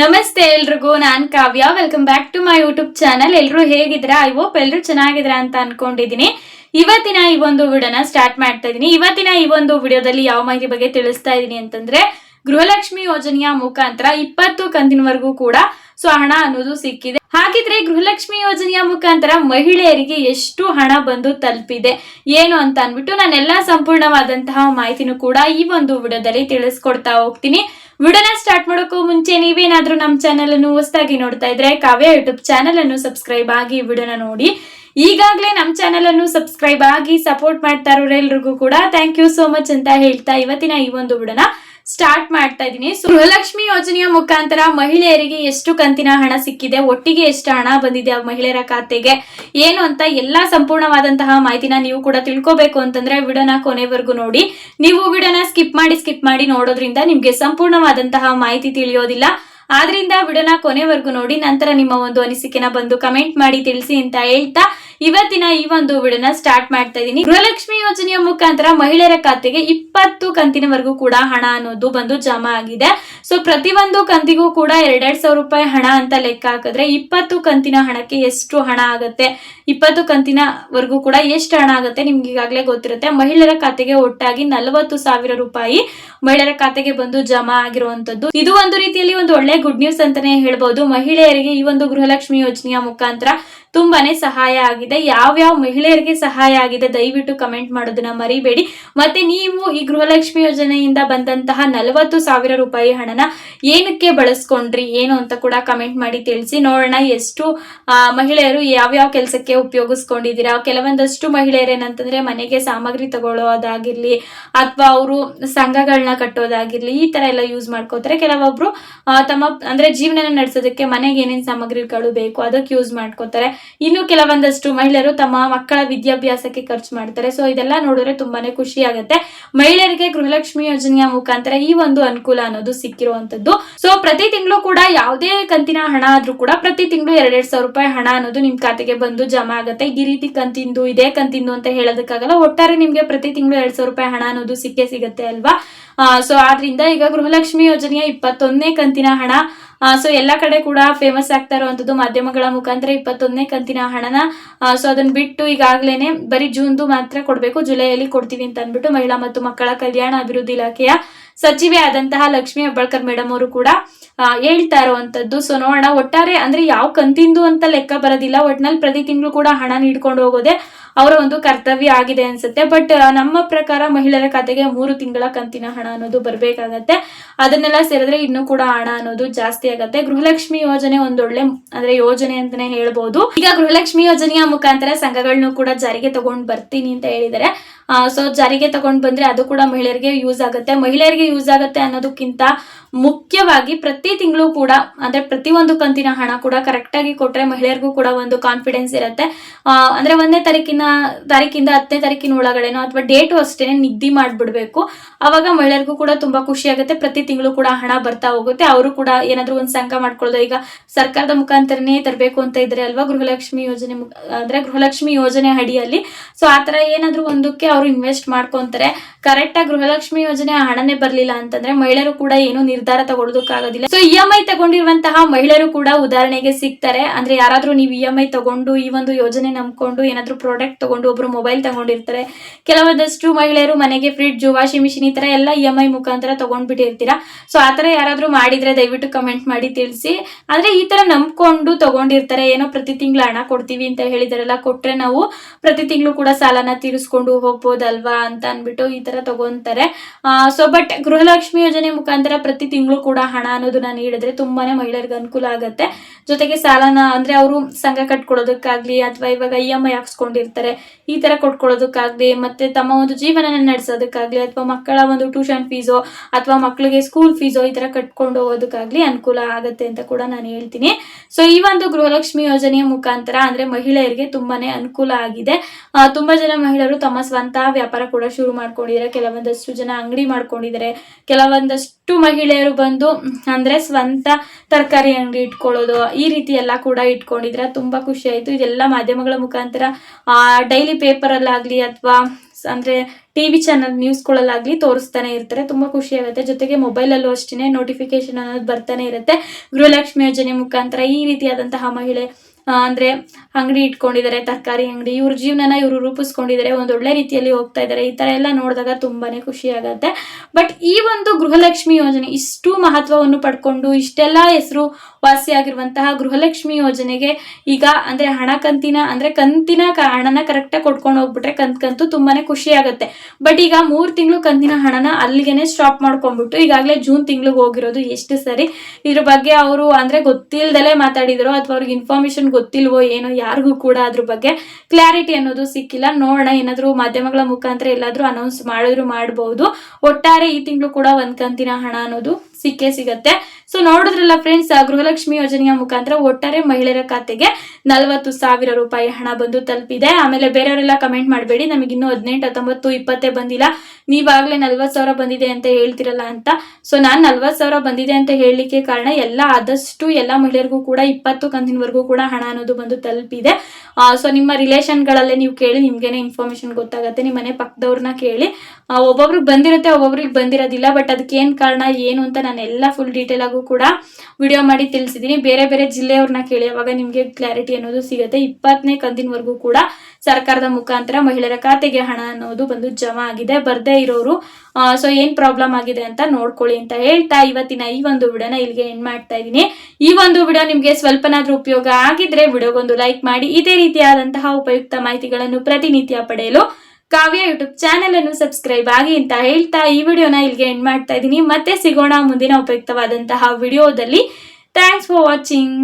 ನಮಸ್ತೆ ಎಲ್ರಿಗೂ, ನಾನ್ Kavya. Welcome back to my YouTube channel ಎಲ್ರು ಹೇಗಿದ್ರಾ ಐ ಹೋಪ್ ಎಲ್ರು ಚೆನ್ನಾಗಿದ್ರ ಅಂತ ಅನ್ಕೊಂಡಿದೀನಿ ಇವತ್ತಿನ ಈ ಒಂದು ವಿಡಿಯೋನ ಸ್ಟಾರ್ಟ್ ಮಾಡ್ತಾ ಇದೀನಿ. ಇವತ್ತಿನ ಈ ಒಂದು ವಿಡಿಯೋದಲ್ಲಿ ಯಾವ ಮಾಹಿತಿ ಬಗ್ಗೆ ತಿಳಿಸ್ತಾ ಇದೀನಿ ಅಂತಂದ್ರೆ, ಗೃಹಲಕ್ಷ್ಮಿ ಯೋಜನೆಯ ಮುಖಾಂತರ ಇಪ್ಪತ್ತು ಕಂತಿನವರೆಗೂ ಕೂಡ, ಸೊ ಹಣ ಅನ್ನೋದು ಸಿಕ್ಕಿದೆ. ಹಾಗಿದ್ರೆ ಗೃಹಲಕ್ಷ್ಮಿ ಯೋಜನೆಯ ಮುಖಾಂತರ ಮಹಿಳೆಯರಿಗೆ ಎಷ್ಟು ಹಣ ಬಂದು ತಲುಪಿದೆ, ಏನು ಅಂತ ಅನ್ಬಿಟ್ಟು ನಾನೆಲ್ಲಾ ಸಂಪೂರ್ಣವಾದಂತಹ ಮಾಹಿತಿನೂ ಕೂಡ ಈ ಒಂದು ವಿಡಿಯೋದಲ್ಲಿ ತಿಳಿಸ್ಕೊಡ್ತಾ ಹೋಗ್ತೀನಿ. ವಿಡಿಯೋನ ಸ್ಟಾರ್ಟ್ ಮಾಡೋಕ್ಕೂ ಮುಂಚೆ ನೀವೇನಾದ್ರೂ ನಮ್ಮ ಚಾನೆಲ್ ಅನ್ನು ಹೊಸದಾಗಿ ನೋಡ್ತಾ ಇದ್ರೆ ಕಾವ್ಯ ಯೂಟ್ಯೂಬ್ ಚಾನೆಲ್ ಅನ್ನು ಸಬ್ಸ್ಕ್ರೈಬ್ ಆಗಿ ವಿಡಿಯೋನ ನೋಡಿ. ಈಗಾಗಲೇ ನಮ್ಮ ಚಾನೆಲ್ ಅನ್ನು ಸಬ್ಸ್ಕ್ರೈಬ್ ಆಗಿ ಸಪೋರ್ಟ್ ಮಾಡ್ತಾ ಇರೋರೆಲ್ರಿಗೂ ಕೂಡ ಥ್ಯಾಂಕ್ ಯು ಸೋ ಮಚ್ ಅಂತ ಹೇಳ್ತಾ ಇವತ್ತಿನ ಈ ಒಂದು ವಿಡಿಯೋನ. ಸ್ಟಾರ್ಟ್ ಮಾಡ್ತಾ ಇದ್ದೀನಿ. ಸೊ ಗೃಹಲಕ್ಷ್ಮಿ ಯೋಜನೆಯ ಮುಖಾಂತರ ಮಹಿಳೆಯರಿಗೆ ಎಷ್ಟು ಕಂತಿನ ಹಣ ಸಿಕ್ಕಿದೆ, ಒಟ್ಟಿಗೆ ಎಷ್ಟು ಹಣ ಬಂದಿದೆ ಆ ಮಹಿಳೆಯರ ಖಾತೆಗೆ, ಏನು ಅಂತ ಎಲ್ಲಾ ಸಂಪೂರ್ಣವಾದಂತಹ ಮಾಹಿತಿನ ನೀವು ಕೂಡ ತಿಳ್ಕೊಬೇಕು ಅಂತಂದ್ರೆ ವಿಡಿಯೋನ ಕೊನೆವರೆಗೂ ನೋಡಿ. ನೀವು ವಿಡಿಯೋನ ಸ್ಕಿಪ್ ಮಾಡಿ ಸ್ಕಿಪ್ ಮಾಡಿ ನೋಡೋದ್ರಿಂದ ನಿಮ್ಗೆ ಸಂಪೂರ್ಣವಾದಂತಹ ಮಾಹಿತಿ ತಿಳಿಯೋದಿಲ್ಲ. ಆದ್ರಿಂದ ವಿಡಿಯೋನ ಕೊನೆವರೆಗೂ ನೋಡಿ, ನಂತರ ನಿಮ್ಮ ಒಂದು ಅನಿಸಿಕೆನ ಬಂದು ಕಮೆಂಟ್ ಮಾಡಿ ತಿಳಿಸಿ ಅಂತ ಹೇಳ್ತಾ ಇವತ್ತಿನ ಈ ಒಂದು ವಿಡಿಯೋನ ಸ್ಟಾರ್ಟ್ ಮಾಡ್ತಾ ಇದ್ದೀನಿ ಗೃಹಲಕ್ಷ್ಮಿ ಯೋಜನೆಯ ಮುಖಾಂತರ ಮಹಿಳೆಯರ ಖಾತೆಗೆ ಇಪ್ಪತ್ತು ಕಂತಿನವರೆಗೂ ಕೂಡ ಹಣ ಅನ್ನೋದು ಬಂದು ಜಮಾ ಆಗಿದೆ. ಸೊ ಒಂದು ಕಂತಿಗೂ ಕೂಡ ಎರಡೆರಡು ಸಾವಿರ ರೂಪಾಯಿ ಹಣ ಅಂತ ಲೆಕ್ಕ ಹಾಕಿದ್ರೆ ಇಪ್ಪತ್ತು ಕಂತಿನ ಹಣಕ್ಕೆ ಎಷ್ಟು ಹಣ ಆಗುತ್ತೆ? ಇಪ್ಪತ್ತು ಕಂತಿನವರೆಗೂ ಕೂಡ ಎಷ್ಟು ಹಣ ಆಗುತ್ತೆ ನಿಮ್ಗೆ ಈಗಾಗಲೇ ಗೊತ್ತಿರುತ್ತೆ. ಮಹಿಳೆಯರ ಖಾತೆಗೆ ಒಟ್ಟಾಗಿ ನಲವತ್ತು ಸಾವಿರ ರೂಪಾಯಿ ಮಹಿಳೆಯರ ಖಾತೆಗೆ ಬಂದು ಜಮಾ ಆಗಿರುವಂತದ್ದು ಇದು ಒಂದು ರೀತಿಯಲ್ಲಿ ಒಂದು ಒಳ್ಳೆ ಗುಡ್ ನ್ಯೂಸ್ ಅಂತಾನೆ ಹೇಳ್ಬಹುದು ಮಹಿಳೆಯರಿಗೆ ಈ ಒಂದು ಗೃಹಲಕ್ಷ್ಮಿ ಯೋಜನೆಯ ಮುಖಾಂತರ ತುಂಬಾನೇ ಸಹಾಯ ಆಗಿದೆ. ಯಾವ್ಯಾವ ಮಹಿಳೆಯರಿಗೆ ಸಹಾಯ ಆಗಿದೆ ದಯವಿಟ್ಟು ಕಮೆಂಟ್ ಮಾಡೋದನ್ನ ಮರಿಬೇಡಿ. ಮತ್ತೆ ನೀವು ಈ ಗೃಹಲಕ್ಷ್ಮಿ ಯೋಜನೆಯಿಂದ ಬಂದಂತಹ ನಲವತ್ತು ಸಾವಿರ ರೂಪಾಯಿ ಹಣನ ಏನಕ್ಕೆ ಬಳಸ್ಕೊಂಡ್ರಿ, ಏನು ಅಂತ ಕೂಡ ಕಮೆಂಟ್ ಮಾಡಿ ತಿಳಿಸಿ. ನೋಡೋಣ ಎಷ್ಟು ಮಹಿಳೆಯರು ಯಾವ್ಯಾವ ಕೆಲಸಕ್ಕೆ ಉಪಯೋಗಿಸ್ಕೊಂಡಿದ್ದೀರಾ. ಕೆಲವೊಂದಷ್ಟು ಮಹಿಳೆಯರು ಏನಂತಂದ್ರೆ ಮನೆಗೆ ಸಾಮಗ್ರಿ ತಗೊಳ್ಳೋದಾಗಿರ್ಲಿ ಅಥವಾ ಅವರು ಸಂಘಗಳನ್ನ ಕಟ್ಟೋದಾಗಿರ್ಲಿ ಈ ತರ ಎಲ್ಲ ಯೂಸ್ ಮಾಡ್ಕೋತಾರೆ. ಕೆಲವೊಬ್ರು ತಮ್ಮ, ಅಂದ್ರೆ ಜೀವನ ನಡೆಸೋದಕ್ಕೆ ಮನೆಗೆ ಏನೇನು ಸಾಮಗ್ರಿಗಳು ಬೇಕು ಅದಕ್ಕೆ ಯೂಸ್ ಮಾಡ್ಕೋತಾರೆ. ಇನ್ನು ಕೆಲವೊಂದಷ್ಟು ಮಹಿಳೆಯರು ತಮ್ಮ ಮಕ್ಕಳ ವಿದ್ಯಾಭ್ಯಾಸಕ್ಕೆ ಖರ್ಚು ಮಾಡ್ತಾರೆ. ಸೊ ಇದೆಲ್ಲ ನೋಡಿದ್ರೆ ತುಂಬಾನೇ ಖುಷಿ ಆಗುತ್ತೆ. ಮಹಿಳೆಯರಿಗೆ ಗೃಹಲಕ್ಷ್ಮಿ ಯೋಜನೆಯ ಮುಖಾಂತರ ಈ ಒಂದು ಅನುಕೂಲ ಅನ್ನೋದು ಸಿಕ್ಕಿರುವಂತದ್ದು ಸೊ ಪ್ರತಿ ತಿಂಗಳು ಕೂಡ ಯಾವುದೇ ಕಂತಿನ ಹಣ ಆದ್ರೂ ಕೂಡ ಪ್ರತಿ ತಿಂಗಳು ಎರಡೆರಡು ಸಾವಿರ ರೂಪಾಯಿ ಹಣ ಅನ್ನೋದು ನಿಮ್ ಖಾತೆಗೆ ಬಂದು ಜಮಾ ಆಗುತ್ತೆ. ಈ ರೀತಿ ಕಂತಿಂದು, ಇದೇ ಕಂತಿಂದು ಅಂತ ಹೇಳೋದಕ್ಕಾಗಲ್ಲ. ಒಟ್ಟಾರೆ ನಿಮ್ಗೆ ಪ್ರತಿ ತಿಂಗಳು ಎರಡ್ ಸಾವಿರ ರೂಪಾಯಿ ಹಣ ಅನ್ನೋದು ಸಿಕ್ಕೇ ಸಿಗುತ್ತೆ ಅಲ್ವಾ? ಸೊ ಆದ್ರಿಂದ ಈಗ ಗೃಹಲಕ್ಷ್ಮಿ ಯೋಜನೆಯ ಇಪ್ಪತ್ತೊಂದನೇ ಕಂತಿನ ಹಣ ಸೊ ಎಲ್ಲ ಕಡೆ ಕೂಡ ಫೇಮಸ್ ಆಗ್ತಾ ಇರುವಂತದ್ದು ಮಾಧ್ಯಮಗಳ ಮುಖಾಂತರ ಇಪ್ಪತ್ತೊಂದನೇ ಕಂತಿನ ಹಣನ ಸೊ ಅದನ್ನ ಬಿಟ್ಟು ಈಗಾಗಲೇ ಬರೀ ಜೂನ್ದು ಮಾತ್ರ ಕೊಡಬೇಕು, ಜುಲೈಯಲ್ಲಿ ಕೊಡ್ತೀವಿ ಅಂತ ಅಂದ್ಬಿಟ್ಟು ಮಹಿಳಾ ಮತ್ತು ಮಕ್ಕಳ ಕಲ್ಯಾಣ ಅಭಿವೃದ್ಧಿ ಇಲಾಖೆಯ ಸಚಿವೆ ಆದಂತಹ ಲಕ್ಷ್ಮಿ ಹೆಬ್ಬಾಳ್ಕರ್ ಮೇಡಮ್ ಅವರು ಕೂಡ ಹೇಳ್ತಾ ಇರುವಂತದ್ದು. ಸೊ ನೋಡೋಣ, ಒಟ್ಟಾರೆ ಅಂದ್ರೆ ಯಾವ ಕಂತಿಂದು ಅಂತ ಲೆಕ್ಕ ಬರೋದಿಲ್ಲ. ಒಟ್ನಲ್ಲಿ ಪ್ರತಿ ತಿಂಗಳು ಕೂಡ ಹಣ ನೀಡ್ಕೊಂಡು ಹೋಗೋದೇ ಅವರ ಒಂದು ಕರ್ತವ್ಯ ಆಗಿದೆ ಅನ್ಸುತ್ತೆ. ಬಟ್ ನಮ್ಮ ಪ್ರಕಾರ ಮಹಿಳೆಯರ ಖಾತೆಗೆ ಮೂರು ತಿಂಗಳ ಕಂತಿನ ಹಣ ಅನ್ನೋದು ಬರ್ಬೇಕಾಗತ್ತೆ. ಅದನ್ನೆಲ್ಲ ಸೇರಿದ್ರೆ ಇನ್ನೂ ಕೂಡ ಹಣ ಅನ್ನೋದು ಜಾಸ್ತಿ ಆಗತ್ತೆ. ಗೃಹಲಕ್ಷ್ಮಿ ಯೋಜನೆ ಒಂದೊಳ್ಳೆ, ಅಂದ್ರೆ ಯೋಜನೆ ಅಂತಾನೆ ಹೇಳ್ಬೋದು. ಈಗ ಗೃಹಲಕ್ಷ್ಮಿ ಯೋಜನೆಯ ಮುಖಾಂತರ ಸಂಘಗಳನ್ನು ಕೂಡ ಜಾರಿಗೆ ತಗೊಂಡ್ ಬರ್ತೀನಿ ಅಂತ ಹೇಳಿದ್ದಾರೆ. ಸೊ ಜಾರಿಗೆ ತಗೊಂಡ್ ಬಂದ್ರೆ ಅದು ಕೂಡ ಮಹಿಳೆಯರಿಗೆ ಯೂಸ್ ಆಗುತ್ತೆ. ಮಹಿಳೆಯರಿಗೆ ಯೂಸ್ ಆಗುತ್ತೆ ಅನ್ನೋದಕ್ಕಿಂತ ಮುಖ್ಯವಾಗಿ ಪ್ರತಿ ತಿಂಗಳು ಕೂಡ ಅಂದ್ರೆ ಪ್ರತಿ ಒಂದು ಕಂತಿನ ಹಣ ಕೂಡ ಕರೆಕ್ಟಾಗಿ ಕೊಟ್ರೆ ಮಹಿಳೆಯರಿಗೂ ಕೂಡ ಒಂದು ಕಾನ್ಫಿಡೆನ್ಸ್ ಇರುತ್ತೆ. ಆ, ಅಂದ್ರೆ ಒಂದನೇ ತಾರೀಕಿನ ತಾರೀಕಿಂದ ಹತ್ತನೇ ತಾರೀಕಿನ ಒಳಗಡೆನೋ ಅಥವಾ ಡೇಟು ಅಷ್ಟೇನೆ ನಿಗದಿ ಮಾಡ್ಬಿಡ್ಬೇಕು. ಆವಾಗ ಮಹಿಳೆಯರಿಗೂ ಕೂಡ ತುಂಬಾ ಖುಷಿಯಾಗುತ್ತೆ ಪ್ರತಿ ತಿಂಗಳು ಕೂಡ ಹಣ ಬರ್ತಾ ಹೋಗುತ್ತೆ. ಅವರು ಕೂಡ ಏನಾದ್ರೂ ಒಂದು ಸಂಘ ಮಾಡ್ಕೊಳ್ಳೋದು ಈಗ ಸರ್ಕಾರದ ಮುಖಾಂತರನೇ ತರಬೇಕು ಅಂತ ಇದ್ರೆ ಅಲ್ವಾ ಗೃಹಲಕ್ಷ್ಮಿ ಯೋಜನೆ ಅಂದ್ರೆ ಗೃಹಲಕ್ಷ್ಮಿ ಯೋಜನೆ ಅಡಿಯಲ್ಲಿ. ಸೊ ಆತರ ಏನಾದ್ರೂ ಒಂದಕ್ಕೆ ಅವರು ಇನ್ವೆಸ್ಟ್ ಮಾಡ್ಕೊಂತಾರೆ. ಕರೆಕ್ಟ್ ಆಗಿ ಗೃಹಲಕ್ಷ್ಮಿ ಯೋಜನೆ ಹಣನೇ ಬರ್ಲಿಲ್ಲ ಅಂತಂದ್ರೆ ಮಹಿಳೆಯರು ಕೂಡ ಏನು ನಿರ್ಧಾರ ತಗೊಳ್ಳೋದಕ್ಕಾಗೋದಿಲ್ಲ. ಸೊ ಇ ಎಂ ಐ ತಗೊಂಡಿರುವಂತಹ ಮಹಿಳೆಯರು ಕೂಡ ಉದಾಹರಣೆಗೆ ಸಿಗ್ತಾರೆ. ಅಂದ್ರೆ ಯಾರಾದ್ರೂ ನೀವು ಇ ಎಂ ಐ ತಗೊಂಡು ಈ ಒಂದು ಯೋಜನೆ ನಂಬ್ಕೊಂಡು ಏನಾದ್ರೂ ಪ್ರಾಡಕ್ಟ್ ತಗೊಂಡು ಒಬ್ರು ಮೊಬೈಲ್ ತಗೊಂಡಿರ್ತಾರೆ. ಕೆಲವೊಂದಷ್ಟು ಮಹಿಳೆಯರು ಮನೆಗೆ ಫ್ರಿಡ್ಜ್ ವಾಷಿಂಗ್ ಮಿಷಿನ್ ಈ ತರ ಎಲ್ಲ ಇ ಎಂ ಐ ಮುಖಾಂತರ ತಗೊಂಡ್ಬಿಟ್ಟಿರ್ತೀರಾ. ಸೊ ಆತರ ಯಾರಾದ್ರೂ ಮಾಡಿದ್ರೆ ದಯವಿಟ್ಟು ಕಮೆಂಟ್ ಮಾಡಿ ತಿಳಿಸಿ. ಆದ್ರೆ ಈ ತರ ನಂಬ್ಕೊಂಡು ತಗೊಂಡಿರ್ತಾರೆ. ಏನೋ ಪ್ರತಿ ತಿಂಗಳು ಹಣ ಕೊಡ್ತೀವಿ ಅಂತ ಹೇಳಿದಾರೆಲ್ಲ, ಕೊಟ್ರೆ ನಾವು ಪ್ರತಿ ತಿಂಗಳು ಕೂಡ ಸಾಲನ ತೀರಿಸ್ಕೊಂಡು ಹೋಗ್ಬೋದಲ್ವಾ ಅಂತ ಅನ್ಬಿಟ್ಟು ಈ ತರ ತಗೊಂತಾರೆ. ಸೊ ಬಟ್ ಗೃಹಲಕ್ಷ್ಮಿ ಯೋಜನೆ ಮುಖಾಂತರ ಪ್ರತಿ ತಿಂಗಳು ಕೂಡ ಹಣ ಅನ್ನೋದನ್ನ ನೀಡಿದ್ರೆ ತುಂಬಾನೇ ಮಹಿಳೆಯರಿಗೆ ಅನುಕೂಲ ಆಗುತ್ತೆ. ಜೊತೆಗೆ ಸಾಲನ, ಅಂದ್ರೆ ಅವರು ಸಂಘ ಕಟ್ಕೊಳೋದಕ್ಕಾಗ್ಲಿ ಅಥವಾ ಇವಾಗ ಇ ಎಂ ಐ ಹಾಕ್ಸ್ಕೊಂಡಿರ್ತಾರೆ, ಈ ತರ ಕೊಟ್ಕೊಳ್ಳೋದಕ್ಕಾಗ್ಲಿ, ಮತ್ತೆ ತಮ್ಮ ಒಂದು ಜೀವನನ ನಡೆಸೋದಕ್ಕಾಗ್ಲಿ ಅಥವಾ ಮಕ್ಕಳ ಒಂದು ಟ್ಯೂಷನ್ ಫೀಸೋ ಅಥವಾ ಮಕ್ಕಳಿಗೆ ಸ್ಕೂಲ್ ಫೀಸೋ ಈ ತರ ಕಟ್ಕೊಂಡು ಹೋಗೋದಕ್ಕಾಗ್ಲಿ ಅನುಕೂಲ ಆಗುತ್ತೆ ಅಂತ ಕೂಡ ನಾನು ಹೇಳ್ತೀನಿ. ಸೊ ಈ ಒಂದು ಗೃಹಲಕ್ಷ್ಮಿ ಯೋಜನೆಯ ಮುಖಾಂತರ ಅಂದ್ರೆ ಮಹಿಳೆಯರಿಗೆ ತುಂಬಾನೇ ಅನುಕೂಲ ಆಗಿದೆ. ತುಂಬಾ ಜನ ಮಹಿಳೆಯರು ತಮ್ಮ ಸ್ವಂತ ವ್ಯಾಪಾರ ಕೂಡ ಶುರು ಮಾಡ್ಕೊಂಡಿದ್ದಾರೆ. ಕೆಲವೊಂದಷ್ಟು ಜನ ಅಂಗಡಿ ಮಾಡ್ಕೊಂಡಿದ್ದಾರೆ. ಕೆಲವೊಂದಷ್ಟು ಮಹಿಳೆಯರು ಬಂದು ಅಂದ್ರೆ ಸ್ವಂತ ತರಕಾರಿ ಅಂಗಡಿ ಇಟ್ಕೊಳ್ಳೋದು ಈ ರೀತಿ ಎಲ್ಲ ಕೂಡ ಇಟ್ಕೊಂಡಿದ್ರೆ ತುಂಬಾ ಖುಷಿ ಆಯ್ತು. ಇದೆಲ್ಲ ಮಾಧ್ಯಮಗಳ ಮುಖಾಂತರ ಡೈಲಿ ಪೇಪರ್ ಅಲ್ಲಾಗ್ಲಿ ಅಥವಾ ಅಂದ್ರೆ ಟಿವಿ ಚಾನಲ್ ನ್ಯೂಸ್ಗಳಲ್ಲಾಗ್ಲಿ ತೋರಿಸ್ತಾನೆ ಇರ್ತಾರೆ. ತುಂಬಾ ಖುಷಿ ಆಗುತ್ತೆ. ಜೊತೆಗೆ ಮೊಬೈಲಲ್ಲೂ ಅಷ್ಟೇ ನೋಟಿಫಿಕೇಶನ್ ಅನ್ನೋದು ಬರ್ತಾನೆ ಇರುತ್ತೆ. ಗೃಹಲಕ್ಷ್ಮಿ ಯೋಜನೆ ಮುಖಾಂತರ ಈ ರೀತಿಯಾದಂತಹ ಮಹಿಳೆ ಆ, ಅಂದ್ರೆ ಅಂಗಡಿ ಇಟ್ಕೊಂಡಿದ್ದಾರೆ, ತರಕಾರಿ ಅಂಗಡಿ, ಇವ್ರ ಜೀವನನ ಇವರು ರೂಪಿಸ್ಕೊಂಡಿದ್ದಾರೆ, ಒಂದು ಒಳ್ಳೆ ರೀತಿಯಲ್ಲಿ ಹೋಗ್ತಾ ಇದ್ದಾರೆ. ಈ ತರ ಎಲ್ಲ ನೋಡಿದಾಗ ತುಂಬಾನೇ ಖುಷಿ ಆಗುತ್ತೆ. ಬಟ್ ಈ ಒಂದು ಗೃಹಲಕ್ಷ್ಮಿ ಯೋಜನೆ ಇಷ್ಟು ಮಹತ್ವವನ್ನು ಪಡ್ಕೊಂಡು ಇಷ್ಟೆಲ್ಲ ಹೆಸರು ವಾಸಿಯಾಗಿರುವಂತಹ ಗೃಹಲಕ್ಷ್ಮಿ ಯೋಜನೆಗೆ ಈಗ ಅಂದ್ರೆ ಹಣ ಕಂತಿನ ಅಂದ್ರೆ ಕಂತಿನ ಹಣನ ಕರೆಕ್ಟಾಗಿ ಕೊಟ್ಕೊಂಡು ಹೋಗ್ಬಿಟ್ರೆ ಕಂತ್ ಕಂತು ತುಂಬಾನೇ ಖುಷಿ ಆಗುತ್ತೆ. ಬಟ್ ಈಗ ಮೂರು ತಿಂಗಳು ಕಂತಿನ ಹಣನ ಅಲ್ಲಿಗೆನೆ ಸ್ಟಾಪ್ ಮಾಡ್ಕೊಂಡ್ಬಿಟ್ಟು ಈಗಾಗಲೇ ಜೂನ್ ತಿಂಗಳಿಗೆ ಹೋಗಿರೋದು ಎಷ್ಟು ಸರಿ. ಇದ್ರ ಬಗ್ಗೆ ಅವರು ಅಂದ್ರೆ ಗೊತ್ತಿಲ್ದಲೆ ಮಾತಾಡಿದ್ರು. ಅಥವಾ ಅವ್ರಿಗೆ ಇನ್ಫಾರ್ಮೇಶನ್ ಗೊತ್ತಿಲ್ವೋ ಏನೋ ಯಾರಿಗೂ ಕೂಡ ಅದ್ರ ಬಗ್ಗೆ ಕ್ಲಾರಿಟಿ ಅನ್ನೋದು ಸಿಕ್ಕಿಲ್ಲ. ನೋಡೋಣ, ಏನಾದ್ರು ಮಾಧ್ಯಮಗಳ ಮುಖಾಂತರ ಎಲ್ಲಾದ್ರೂ ಅನೌನ್ಸ್ ಮಾಡಿದ್ರು ಮಾಡಬಹುದು ಒಟ್ಟಾರೆ ಈ ತಿಂಗಳು ಕೂಡ ಒಂದ್ ಕಂತಿನ ಹಣ ಅನ್ನೋದು ಸಿಕ್ಕೇ ಸಿಗತ್ತೆ. ಸೊ ನೋಡಿದ್ರಲ್ಲ ಫ್ರೆಂಡ್ಸ್ ಗೃಹಲಕ್ಷ್ಮಿ ಯೋಜನೆಯ ಮುಖಾಂತರ ಒಟ್ಟಾರೆ ಮಹಿಳೆಯರ ಖಾತೆಗೆ ನಲವತ್ತು ಸಾವಿರ ರೂಪಾಯಿ ಹಣ ಬಂದು ತಲುಪಿದೆ. ಆಮೇಲೆ ಬೇರೆಯವರೆಲ್ಲ ಕಮೆಂಟ್ ಮಾಡಬೇಡಿ, ನಮಗಿನ್ನೂ ಹದಿನೆಂಟು ಹತ್ತೊಂಬತ್ತು ಇಪ್ಪತ್ತೇ ಬಂದಿಲ್ಲ. ನೀವಾಗಲೇ ನಲ್ವತ್ತು ಸಾವಿರ ಬಂದಿದೆ ಅಂತ ಹೇಳ್ತಿರಲ್ಲ ಅಂತ. ಸೊ ನಾನು ನಲ್ವತ್ತು ಸಾವಿರ ಬಂದಿದೆ ಅಂತ ಹೇಳಲಿಕ್ಕೆ ಕಾರಣ ಎಲ್ಲ ಆದಷ್ಟು ಎಲ್ಲ ಮಹಿಳೆಯರಿಗೂ ಕೂಡ ಇಪ್ಪತ್ತು ಕಂತಿನವರೆಗೂ ಕೂಡ ಹಣ ಅನ್ನೋದು ಬಂದು ತಲುಪಿದೆ. ಸೊ ನಿಮ್ಮ ರಿಲೇಷನ್ಗಳಲ್ಲೇ ನೀವು ಕೇಳಿ, ನಿಮ್ಗೇನೆ ಇನ್ಫಾರ್ಮೇಶನ್ ಗೊತ್ತಾಗುತ್ತೆ, ನಿಮ್ಮ ಮನೆ ಪಕ್ಕದವ್ರನ್ನ ಕೇಳಿ. ಒಬ್ಬೊಬ್ರಿಗೆ ಬಂದಿರುತ್ತೆ ಒಬ್ಬೊಬ್ರಿಗೆ ಬಂದಿರೋದಿಲ್ಲ ಬಟ್ ಅದಕ್ಕೆ ಏನು ಕಾರಣ, ಏನು ಅಂತ ನಾನು ಎಲ್ಲ ಫುಲ್ ಡೀಟೇಲ್ ಆಗು ಕೂಡ ವಿಡಿಯೋ ಮಾಡಿ ತಿಳಿಸಿದ್ದೀನಿ ಬೇರೆ ಬೇರೆ ಜಿಲ್ಲೆಯವ್ರನ್ನ ಕೇಳಿ, ಅವಾಗ ನಿಮಗೆ ಕ್ಲಾರಿಟಿ ಅನ್ನೋದು ಸಿಗುತ್ತೆ. ಇಪ್ಪತ್ತನೇ ಕಂತಿನವರೆಗೂ ಕೂಡ ಸರ್ಕಾರದ ಮುಖಾಂತರ ಮಹಿಳೆಯರ ಖಾತೆಗೆ ಹಣ ಅನ್ನೋದು ಬಂದು ಜಮಾ ಆಗಿದೆ. ಬರ್ದೇ ಇರೋರು ಸೊ ಏನ್ ಪ್ರಾಬ್ಲಮ್ ಆಗಿದೆ ಅಂತ ನೋಡ್ಕೊಳ್ಳಿ ಅಂತ ಹೇಳ್ತಾ ಇವತ್ತಿನ ಈ ಒಂದು ವಿಡಿಯೋನ ಇಲ್ಲಿಗೆ ಎಂಡ್ ಮಾಡ್ತಾ ಇದ್ದೀನಿ. ಈ ಒಂದು ವಿಡಿಯೋ ನಿಮಗೆ ಸ್ವಲ್ಪನಾದ್ರೂ ಉಪಯೋಗ ಆಗಿದ್ರೆ ವಿಡಿಯೋಗೊಂದು ಲೈಕ್ ಮಾಡಿ, ಇದೇ ರೀತಿಯಾದಂತಹ ಉಪಯುಕ್ತ ಮಾಹಿತಿಗಳನ್ನು ಪ್ರತಿನಿತ್ಯ ಪಡೆಯಲು ಕಾವ್ಯ ಯೂಟ್ಯೂಬ್ ಚಾನೆಲ್ ಅನ್ನು ಸಬ್ಸ್ಕ್ರೈಬ್ ಆಗಿ ಅಂತ ಹೇಳ್ತಾ ಈ ವಿಡಿಯೋನ ಇಲ್ಲಿಗೆ ಎಂಡ್ ಮಾಡ್ತಾ ಇದ್ದೀನಿ. ಮತ್ತೆ ಸಿಗೋಣ ಮುಂದಿನ ಉಪಯುಕ್ತವಾದಂತಹ ವಿಡಿಯೋದಲ್ಲಿ. Thanks for watching